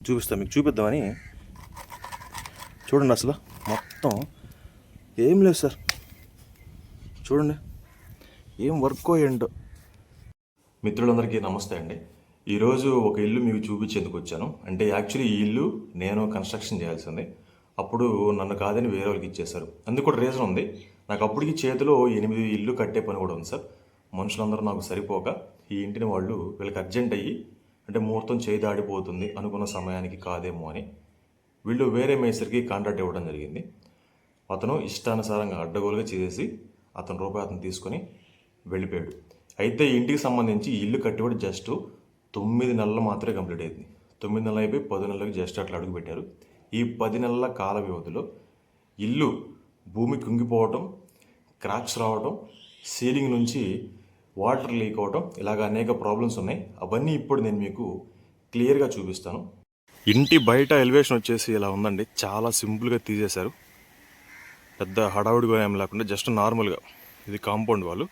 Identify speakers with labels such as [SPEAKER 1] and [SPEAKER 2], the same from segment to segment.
[SPEAKER 1] చూపిస్తాం మీకు చూపిద్దామని. చూడండి అసలు మొత్తం. ఏం లేదు సార్. చూడండి. ఏం వర్క్ ఏంటో. మిత్రులందరికీ నమస్తే అండి. ఈరోజు ఒక ఇల్లు మీకు చూపించేందుకు వచ్చాను. అంటే యాక్చువల్లీ ఈ ఇల్లు నేను కన్స్ట్రక్షన్ చేయాల్సింది. అప్పుడు నన్ను కాదని వేరే వాళ్ళకి ఇచ్చేశారు. అందుకు కూడా రీజన్ ఉంది. నాకు అప్పటికి చేతిలో ఎనిమిది ఇల్లు కట్టే పని కూడా ఉంది సార్. మనుషులందరూ నాకు సరిపోక ఈ ఇంటిని వాళ్ళు వీళ్ళకి అర్జెంట్ అయ్యి అంటే ముహూర్తం చేయి దాడిపోతుంది అనుకున్న సమయానికి కాదేమో అని. వీళ్ళు వేరే మేస్త్రికి కాంట్రాక్ట్ ఇవ్వడం జరిగింది. అతను ఇష్టానుసారంగా అడ్డగోలుగా చేసేసి అతను రూపాయి అతను తీసుకొని వెళ్ళిపోయాడు. అయితే ఇంటికి సంబంధించి ఇల్లు కట్టిబడి జస్ట్ తొమ్మిది నెలలు మాత్రమే కంప్లీట్ అయింది. తొమ్మిది నెలలు అయిపోయి పది నెలలకు జస్ట్ అట్లా అడుగుపెట్టారు ఈ పది నెలల కాల వ్యవధిలో ఇల్లు భూమి కుంగిపోవటం క్రాక్స్ రావడం సీలింగ్ నుంచి వాటర్ లీక్ అవటం ఇలాగ అనేక ప్రాబ్లమ్స్ ఉన్నాయి. అవన్నీ ఇప్పుడు నేను మీకు క్లియర్గా చూపిస్తాను. ఇంటి బయట ఎలివేషన్ వచ్చేసి ఇలా ఉందండి. చాలా సింపుల్గా తీసేశారు. పెద్ద హడావుడిగా ఏం లేకుండా జస్ట్ నార్మల్గా ఇది కాంపౌండ్ వాళ్ళు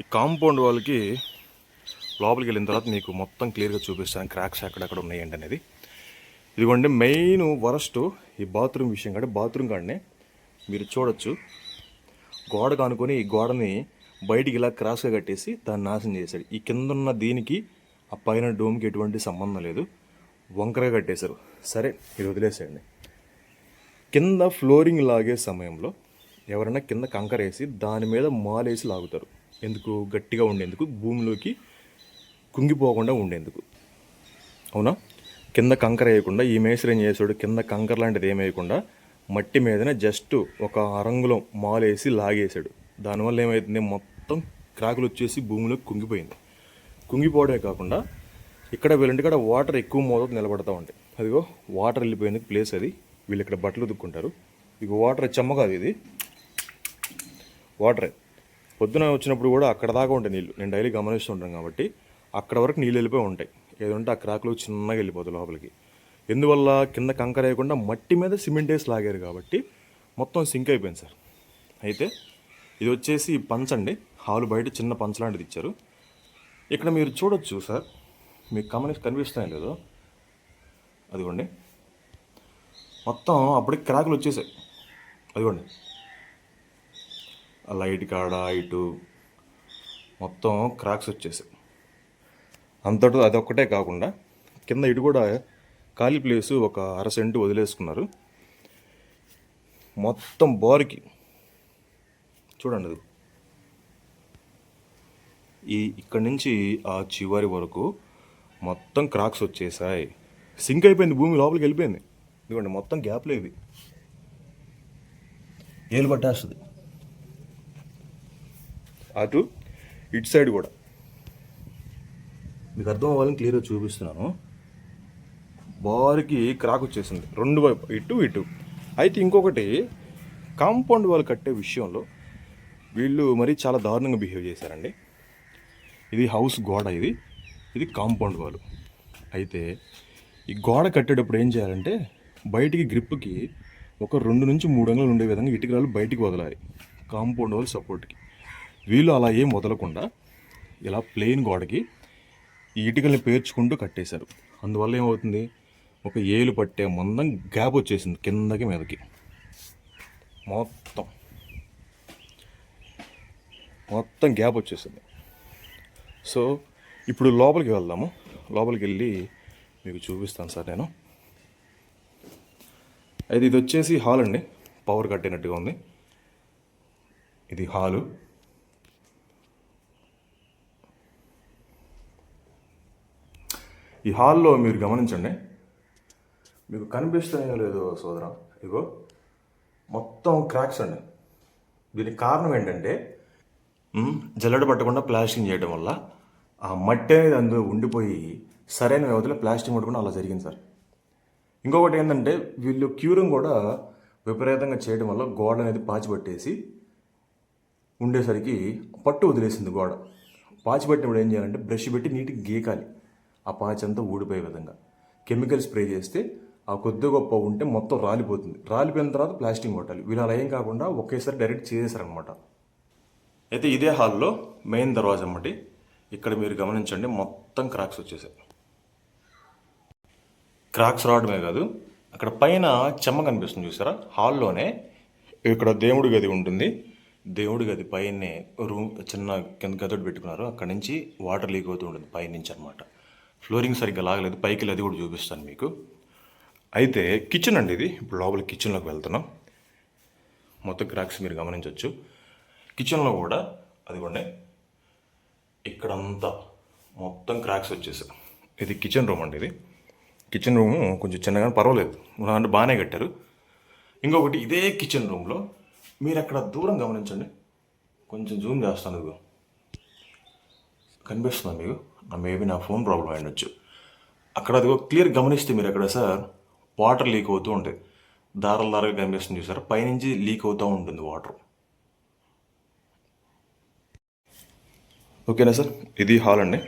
[SPEAKER 1] ఈ కాంపౌండ్ వాళ్ళకి లోపలికి వెళ్ళిన తర్వాత మీకు మొత్తం క్లియర్గా చూపిస్తాను. క్రాక్స్ ఎక్కడెక్కడ ఉన్నాయండి అనేది. ఇదిగోండి మెయిన్ వరస్ట్ ఈ బాత్రూమ్ విషయం కాడే బాత్రూమ్ కాడనే మీరు చూడొచ్చు. గోడ కానుకొని ఈ గోడని బయటికి ఇలా క్రాస్గా కట్టేసి దాన్ని నాశనం చేశాడు. ఈ కింద ఉన్న దీనికి ఆ పైన డోమ్కి ఎటువంటి సంబంధం లేదు. వంకరగా కట్టేశారు. సరే ఇది వదిలేసేయండి. కింద ఫ్లోరింగ్ లాగే సమయంలో ఎవరైనా కింద కంకర వేసి దాని మీద మాలేసి లాగుతారు. ఎందుకు? గట్టిగా ఉండేందుకు. భూమిలోకి కుంగిపోకుండా ఉండేందుకు. అవునా? కింద కంకర వేయకుండా ఈ మేస్త్రి ఏం చేసాడు కింద కంకర లాంటిది ఏమేయకుండా వేయకుండా మట్టి మీదనే జస్ట్ ఒక అరంగులం మాలేసి లాగేశాడు. దానివల్ల ఏమవుతుంది మొత్తం మొత్తం క్రాకులు వచ్చేసి భూమిలోకి కుంగిపోయింది. కుంగిపోవడమే కాకుండా ఇక్కడ వీళ్ళంటి కూడా వాటర్ ఎక్కువ మోతాదు నిలబడతా ఉంటాయి. అదిగో వాటర్ వెళ్ళిపోయిన ప్లేస్ అది. వీళ్ళు ఇక్కడ బట్టలు ఉతుక్కుంటారు. ఇక వాటర్ చెమ్మ కాదు ఇది. వాటరే. పొద్దున వచ్చినప్పుడు కూడా అక్కడ దాకా ఉంటాయి నీళ్ళు నేను డైలీ గమనిస్తుంటాను కాబట్టి అక్కడ వరకు నీళ్ళు వెళ్ళిపోయి ఉంటాయి. ఏదంటే ఆ క్రాక్లో చిన్నగా వెళ్ళిపోతాయి లోపలికి. ఎందువల్ల కింద కంకర వేయకుండా మట్టి మీద సిమెంట్ వేసి లాగారు కాబట్టి మొత్తం సింక్ అయిపోయింది సార్. అయితే ఇది వచ్చేసి పంచండి. హాలు బయట చిన్న పంచ్ లాంటిది ఇచ్చారు. ఇక్కడ మీరు చూడొచ్చు సార్ మీకు కమని కనిపిస్తాయి లేదు. అదిగోండి. మొత్తం అప్పటికి క్రాకులు వచ్చేసాయి. అదిగోండి. లైట్ కాడ ఇటు మొత్తం క్రాక్స్ వచ్చేసాయి. అంతటా అదొక్కటే కాకుండా కింద ఇటు కూడా ఖాళీ ప్లేసు ఒక అర సెంటు వదిలేసుకున్నారు. మొత్తం బోర్కి చూడండి అది. ఈ ఇక్కడి నుంచి ఆ చివరి వరకు మొత్తం క్రాక్స్ వచ్చేసాయి. సింక్ అయిపోయింది భూమి లోపలికి వెళ్ళిపోయింది. ఇదిగోండి మొత్తం గ్యాప్లో లేదు ఏలు పట్టేస్తుంది. అటు ఇటు సైడ్ కూడా. మీకు అర్థం అవ్వాలని క్లియర్గా చూపిస్తున్నాను. బారికి క్రాక్ వచ్చేసింది. రెండు వైపు ఇటు ఇటు. అయితే ఇంకొకటి కాంపౌండ్ వాళ్ళు కట్టే విషయంలో వీళ్ళు మరీ చాలా దారుణంగా బిహేవ్ చేశారండి. ఇది హౌస్ గోడ ఇది. ఇది కాంపౌండ్ వాల్. అయితే ఈ గోడ కట్టేటప్పుడు ఏం చేయాలంటే బయటికి గ్రిప్కి ఒక రెండు నుంచి మూడు అంగలు ఉండే విధంగా ఇటుకరాలు బయటికి వదలాలి. కాంపౌండ్ వాల్ సపోర్ట్కి. వీళ్ళు అలా ఏం వదలకుండా ఇలా ప్లెయిన్ గోడకి ఈ ఇటుకల్ని పేర్చుకుంటూ కట్టేశారు. అందువల్ల ఏమవుతుంది? ఒక ఏలు పట్టే మందం గ్యాప్ వచ్చేసింది కిందకి మీదకి. మొత్తం. మొత్తం గ్యాప్ వచ్చేసింది. సో ఇప్పుడు లోపలికి వెళ్దాము. లోపలికి వెళ్ళి మీకు చూపిస్తాను సార్ నేను. అయితే ఇది వచ్చేసి హాల్ అండి. పవర్ కట్టినట్టుగా ఉంది. ఇది హాలు. ఈ హాల్లో మీరు గమనించండి. మీకు కనిపిస్తాయో లేదో సోదర ఇగో. మొత్తం క్రాక్స్ అండి. దీనికి కారణం ఏంటంటే జల్లడ పట్టకుండా ప్లాస్టింగ్ చేయడం వల్ల ఆ మట్టి అనేది అందులో ఉండిపోయి సరైన వ్యవధిలో ప్లాస్టింగ్ పట్టుకుని అలా జరిగింది సార్. ఇంకొకటి ఏంటంటే వీళ్ళు క్యూరింగ్ కూడా విపరీతంగా చేయడం వల్ల గోడ అనేది పాచి పట్టేసి ఉండేసరికి పట్టు వదిలేసింది గోడ. పాచి పట్టినప్పుడు ఏం చేయాలంటే బ్రష్ పెట్టి నీటికి గీకాలి. ఆ పాచి అంతా ఊడిపోయే విధంగా. కెమికల్ స్ప్రే చేస్తే ఆ కొద్ది గొప్ప ఉంటే మొత్తం రాలిపోతుంది. రాలిపోయిన తర్వాత ప్లాస్టింగ్ కొట్టాలి వీళ్ళు అలా ఏం కాకుండా ఒకేసారి డైరెక్ట్ చేసేసారనమాట అయితే ఇదే హాల్లో మెయిన్ దర్వాజా అమ్మటి ఇక్కడ మీరు గమనించండి మొత్తం క్రాక్స్ వచ్చేసాయి. క్రాక్స్ రావడమే కాదు అక్కడ పైన చెమ్మ కనిపిస్తుంది చూసారా? హాల్లోనే ఇక్కడ దేవుడి గది ఉంటుంది. దేవుడి గది పైనే రూమ్ చిన్న కింద గదొడ్డు పెట్టుకున్నారు. అక్కడ నుంచి వాటర్ లీక్ అవుతూ ఉంటుంది పై నుంచి అనమాట ఫ్లోరింగ్ సరిగ్గా లాగలేదు పైకి వెళ్ళి అది కూడా చూపిస్తాను మీకు. అయితే కిచెన్ అండి ఇది ఇప్పుడు లోపల కిచెన్లోకి వెళ్తున్నాం. మొత్తం క్రాక్స్ మీరు గమనించవచ్చు కిచెన్లో కూడా అదిగోండి ఇక్కడంతా మొత్తం క్రాక్స్ వచ్చేసాయి. ఇది కిచెన్ రూమ్ అండి ఇది. కిచెన్ రూమ్ కొంచెం చిన్నగానే పర్వాలేదు. అంటే బాగానే కట్టారు. ఇంకొకటి ఇదే కిచెన్ రూమ్లో మీరు అక్కడ దూరం గమనించండి. కొంచెం జూమ్ చేస్తాను ఇదిగో. కనిపిస్తుందా మీకు? నా మేబీ నా ఫోన్ ప్రాబ్లం అయినొచ్చు అక్కడ అదిగో క్లియర్ గమనిస్తే మీరు అక్కడ సార్ వాటర్ లీక్ అవుతూ ఉంటుంది దారాల దారాలు కనిపిస్తుంది చూసారా? పైనుంచి లీక్ అవుతూ ఉంటుంది వాటర్. ఓకేనా సార్? ఇది హాల్ అండి.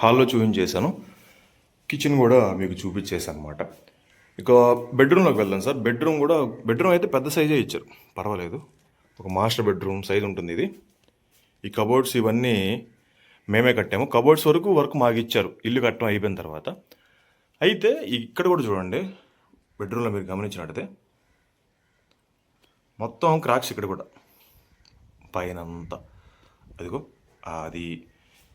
[SPEAKER 1] హాల్లో చూపించేశాను. కిచెన్ కూడా మీకు చూపించేసాను అనమాట ఇక బెడ్రూమ్లోకి వెళ్దాం సార్. బెడ్రూమ్ కూడా బెడ్రూమ్ అయితే పెద్ద సైజే ఇచ్చారు. పర్వాలేదు. ఒక మాస్టర్ బెడ్రూమ్ సైజ్ ఉంటుంది ఇది. ఈ కబోర్డ్స్ ఇవన్నీ మేమే కట్టాము. కబోర్డ్స్ వరకు వర్క్ మాకు ఇచ్చారు. ఇల్లు కట్టడం అయిపోయిన తర్వాత. అయితే ఇక్కడ కూడా చూడండి. బెడ్రూమ్లో మీరు గమనించినట్టే మొత్తం క్రాక్స్ ఇక్కడ కూడా. పైన అంతా అదిగో. అది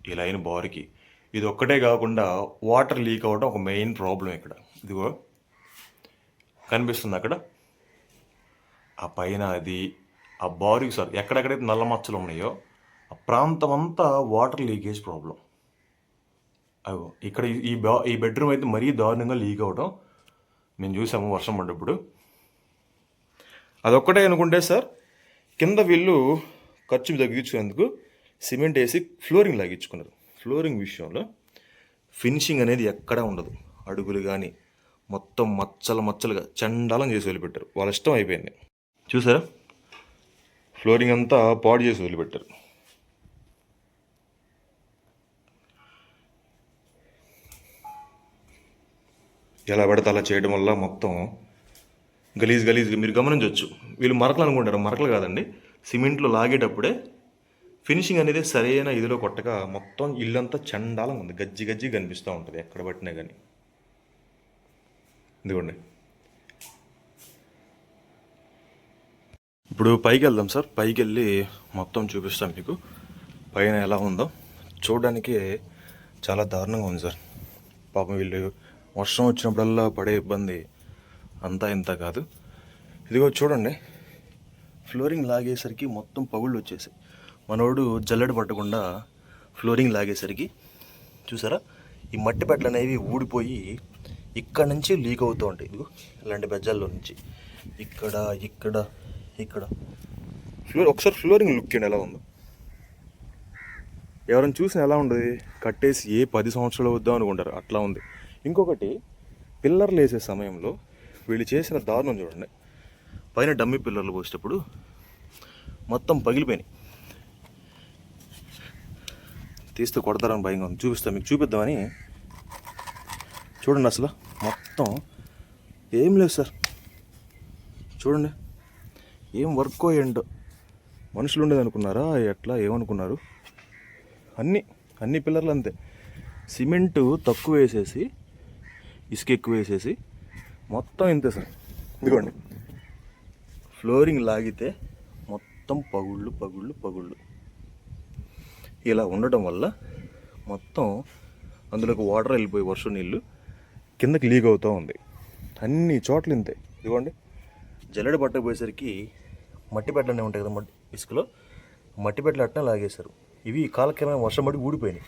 [SPEAKER 1] ఈ లైన్ బార్కి. ఇది ఒక్కటే కాకుండా వాటర్ లీక్ అవ్వడం ఒక మెయిన్ ప్రాబ్లం ఇక్కడ. ఇదిగో కనిపిస్తుంది అక్కడ. ఆ పైన అది ఆ బారుకి సార్ ఎక్కడెక్కడైతే నల్ల మచ్చలు ఉన్నాయో ఆ ప్రాంతం అంతా వాటర్ లీకేజ్ ప్రాబ్లం అగో ఇక్కడ ఈ- బా ఈ బెడ్రూమ్ అయితే మరీ దారుణంగా లీక్ అవ్వడం మేము చూసాము వర్షం పడ్డప్పుడు. అదొక్కటే అనుకుంటే సార్ కింద వీళ్ళు ఖర్చు తగ్గించేందుకు సిమెంట్ వేసి ఫ్లోరింగ్ లాగించుకున్నారు. ఫ్లోరింగ్ విషయంలో ఫినిషింగ్ అనేది ఎక్కడా ఉండదు. అడుగులు కానీ మొత్తం మచ్చలు మచ్చలుగా చండాలం చేసి వదిలిపెట్టారు. వాళ్ళ ఇష్టం అయిపోయింది. చూసారా? ఫ్లోరింగ్ అంతా పాడు చేసి వదిలిపెట్టారు. ఎలా పడితే అలా చేయడం వల్ల మొత్తం గలీజ్ గలీజ్ మీరు గమనించవచ్చు వీళ్ళు మరకలు అనుకుంటారు? మరకలు కాదండి. సిమెంట్లో లాగేటప్పుడే ఫినిషింగ్ అనేది సరైన ఇదిలో కొట్టక మొత్తం ఇల్లంతా చండాలం ఉంది. గజ్జి గజ్జి కనిపిస్తూ ఉంటుంది ఎక్కడ పట్టినా కానీ ఇదిగోండి. ఇప్పుడు పైకి వెళ్దాం సార్. పైకి వెళ్ళి మొత్తం చూపిస్తాం మీకు. పైన ఎలా ఉందో. చూడడానికి చాలా దారుణంగా ఉంది సార్. పాపం వీళ్ళు వర్షం వచ్చినప్పుడల్లా పడే ఇబ్బంది అంతా ఇంత కాదు. ఇదిగో చూడండి. ఫ్లోరింగ్ లాగేసరికి మొత్తం పగుళ్ళు వచ్చేసాయి. మనోడు జల్లెడ పట్టకుండా ఫ్లోరింగ్ లాగేసరికి చూసారా? ఈ మట్టి పెట్టలు అనేవి ఊడిపోయి ఇక్కడ నుంచి లీక్ అవుతూ ఉంటాయి. ఇదిగో ఇలాంటి బెజ్జాల్లో నుంచి. ఇక్కడ ఇక్కడ ఇక్కడ. ఫ్లోర్ ఒకసారి ఫ్లోరింగ్ లుక్ ఎలా ఉందో. ఎవరైనా చూసిన ఎలా ఉండదు కట్టేసి ఏ పది సంవత్సరాలు వద్దాం అనుకుంటారు. అట్లా ఉంది. ఇంకొకటి పిల్లర్లు వేసే సమయంలో వీళ్ళు చేసిన దారుణం చూడండి. పైన డమ్మి పిల్లర్లు పోసేటప్పుడు మొత్తం పగిలిపోయినాయి. తీస్తే కొడతారని భయంగా ఉంది. చూపిస్తాం మీకు చూపిద్దామని. చూడండి అసలు మొత్తం. ఏం లేదు సార్. చూడండి. ఏం వర్క్ ఏంటో మనుషులు ఉండేది అనుకున్నారా? ఎట్లా? ఏమనుకున్నారు? అన్ని అన్ని పిల్లర్లు అంతే. సిమెంటు తక్కువ వేసేసి ఇసుక ఎక్కువ వేసేసి మొత్తం ఇంతే సార్. ఇదిగోండి. ఫ్లోరింగ్ లాగితే మొత్తం పగుళ్ళు పగుళ్ళు పగుళ్ళు. ఇలా ఉండటం వల్ల మొత్తం అందులోకి వాటర్ వెళ్ళిపోయి వర్షం నీళ్ళు కిందకి లీక్ అవుతూ ఉంది. అన్ని చోట్ల ఇంతే. ఇదిగోండి. జల్లెడ పట్టకపోయేసరికి మట్టి పెట్టలనే ఉంటాయి కదా మట్టి ఇసుకలో. మట్టి పెట్టలు అట్టనే లాగేశారు. ఇవి కాలక్రమేణా వర్షం పడి ఊడిపోయినాయి.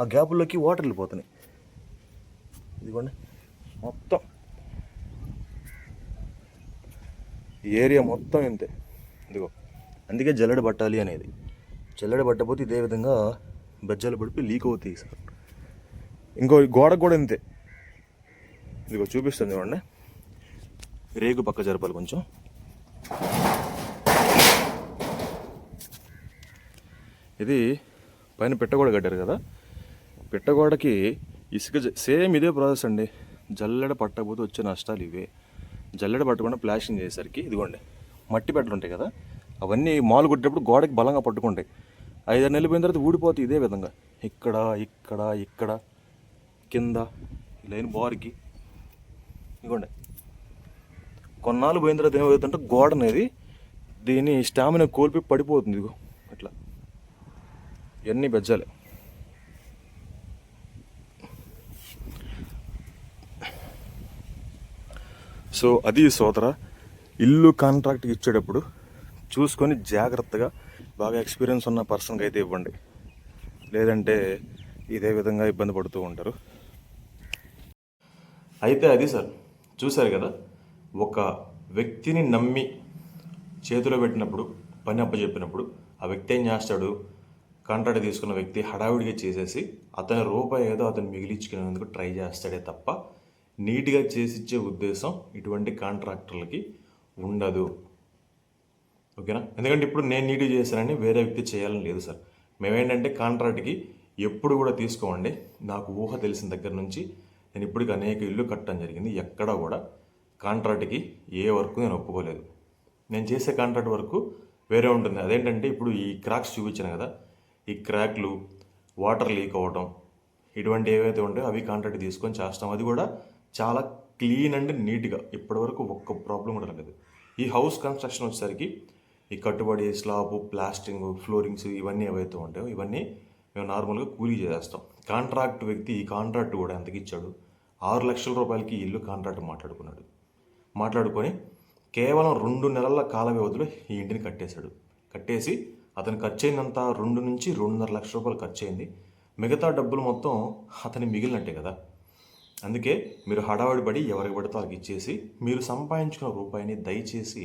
[SPEAKER 1] ఆ గ్యాపుల్లోకి వాటర్ వెళ్ళిపోతున్నాయి ఇదిగోండి. మొత్తం. ఈ ఏరియా మొత్తం ఇంతే. ఇదిగో. అందుకే జల్లెడ పట్టాలి అనేది. జల్లెడ పట్టకపోతే ఇదే విధంగా బెజ్జాలు పడిపోయి లీక్ అవుతాయి సార్. ఇంకో గోడకు కూడా ఇంతే. ఇదిగో చూపిస్తుంది చూడండి. రేగు పక్క జరపాలి కొంచెం. ఇది పైన పెట్టగోడ కట్టారు కదా. పెట్టగోడకి ఇసుక సేమ్ ఇదే ప్రాసెస్ అండి. జల్లెడ పట్టకపోతే వచ్చే నష్టాలు ఇవే. జల్లెడ పట్టకుండా ప్లాస్టింగ్ చేసేసరికి ఇదిగోండి మట్టి పెట్టలు ఉంటాయి కదా. అవన్నీ మాలు కొట్టేటప్పుడు గోడకి బలంగా పట్టుకుంటాయి. ఐదారు నెలలు పోయిన తర్వాత ఊడిపోతుంది ఇదే విధంగా. ఇక్కడ ఇక్కడ ఇక్కడ కింద లేని లైన్ బార్కి. ఇగోండి. కొన్నాళ్ళు పోయిన తర్వాత ఏమవుతుందంటే గోడ అనేది దీని స్టామినా కోల్పి పడిపోతుంది ఇదిగో ఇట్లా ఇవన్నీ బెజ్జాలి. సో అది సోదర ఇల్లు కాంట్రాక్ట్కి ఇచ్చేటప్పుడు చూసుకొని జాగ్రత్తగా బాగా ఎక్స్పీరియన్స్ ఉన్న పర్సన్కి అయితే ఇవ్వండి. లేదంటే ఇదే విధంగా ఇబ్బంది పడుతూ ఉంటారు. అయితే అది సార్ చూశారు కదా? ఒక వ్యక్తిని నమ్మి చేతిలో పెట్టినప్పుడు పని అప్పచెప్పినప్పుడు ఆ వ్యక్తి ఏం చేస్తాడు? కాంట్రాక్ట్ తీసుకున్న వ్యక్తి హడావిడిగా చేసేసి అతని రూపాయి ఏదో అతను మిగిలించుకునేందుకు ట్రై చేస్తాడే తప్ప నీట్గా చేసిచ్చే ఉద్దేశం ఇటువంటి కాంట్రాక్టర్లకి ఉండదు. ఓకేనా? ఎందుకంటే ఇప్పుడు నేను నీట్గా చేశానని వేరే వ్యక్తి చేయాలని లేదు సార్. మేమేంటంటే కాంట్రాక్ట్కి ఎప్పుడు కూడా తీసుకోమండి నాకు ఊహ తెలిసిన దగ్గర నుంచి నేను ఇప్పటికి అనేక ఇల్లు కట్టడం జరిగింది. ఎక్కడా కూడా కాంట్రాక్ట్కి ఏ వర్క్ నేను ఒప్పుకోలేదు. నేను చేసే కాంట్రాక్ట్ వర్క్ వేరే ఉంటుంది. అదేంటంటే ఇప్పుడు ఈ క్రాక్స్ చూపించాను కదా. ఈ క్రాక్లు వాటర్ లీక్ అవ్వటం ఇటువంటి ఏవైతే ఉంటాయో అవి కాంట్రాక్ట్ తీసుకొని చేస్తాం. అది కూడా చాలా క్లీన్ అండ్ నీట్గా ఇప్పటివరకు ఒక్క ప్రాబ్లం కూడా లేదు. ఈ హౌస్ కన్స్ట్రక్షన్ వచ్చేసరికి ఈ కట్టుబడి స్లాబ్ ప్లాస్టింగ్ ఫ్లోరింగ్స్ ఇవన్నీ ఏవైతే ఉంటాయో ఇవన్నీ మేము నార్మల్గా కూలీ చేస్తాం కాంట్రాక్ట్ వ్యక్తి ఈ కాంట్రాక్ట్ కూడా ఎంతకి ఇచ్చాడు ఆరు లక్షల రూపాయలకి ఇల్లు కాంట్రాక్ట్ మాట్లాడుకున్నాడు. మాట్లాడుకొని కేవలం రెండు నెలల కాల వ్యవధిలో ఈ ఇంటిని కట్టేశాడు. కట్టేసి అతను ఖర్చు అయినంత రెండు నుంచి రెండున్నర లక్షల రూపాయలు ఖర్చు అయింది మిగతా డబ్బులు మొత్తం అతని మిగిలినట్టే కదా. అందుకే మీరు హడావిడి పడి ఎవరికి పడితే వాళ్ళకి ఇచ్చేసి మీరు సంపాదించుకున్న రూపాయిని దయచేసి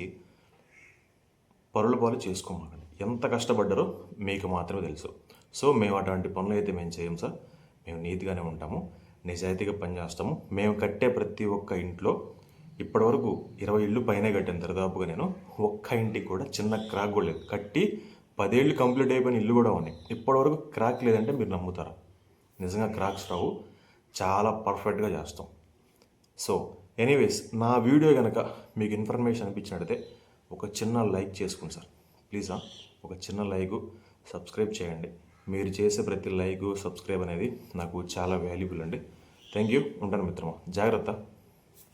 [SPEAKER 1] పరుల పాలు చేసుకోమాకండి ఎంత కష్టపడ్డారో మీకు మాత్రమే తెలుసు. సో మేము అటువంటి పనులు అయితే మేము చేయం సార్. మేము నీతిగానే ఉంటాము నిజాయితీగా పనిచేస్తాము మేము కట్టే ప్రతి ఒక్క ఇంట్లో ఇప్పటివరకు ఇరవై ఇళ్ళు పైనే కట్టాను దరిదాపుగా నేను. ఒక్క ఇంటికి కూడా చిన్న క్రాక్ కూడా లేదు. కట్టి పదేళ్ళు కంప్లీట్ అయిపోయిన ఇల్లు కూడా ఉన్నాయి. ఇప్పటివరకు క్రాక్ లేదంటే మీరు నమ్ముతారా? నిజంగా క్రాక్స్ రావు. చాలా పర్ఫెక్ట్గా చేస్తాం. సో ఎనీవేస్ నా వీడియో కనుక మీకు ఇన్ఫర్మేషన్ అనిపించినట్టయితే ఒక చిన్న లైక్ చేసుకోండి సార్. ప్లీజా ఒక చిన్న లైక్ సబ్స్క్రైబ్ చేయండి. మీరు చేసే ప్రతి లైక్ సబ్స్క్రైబ్ అనేది నాకు చాలా వాల్యుబుల్ అండి. Thank you. ఉంటాను మిత్రమా? జాగ్రత్త.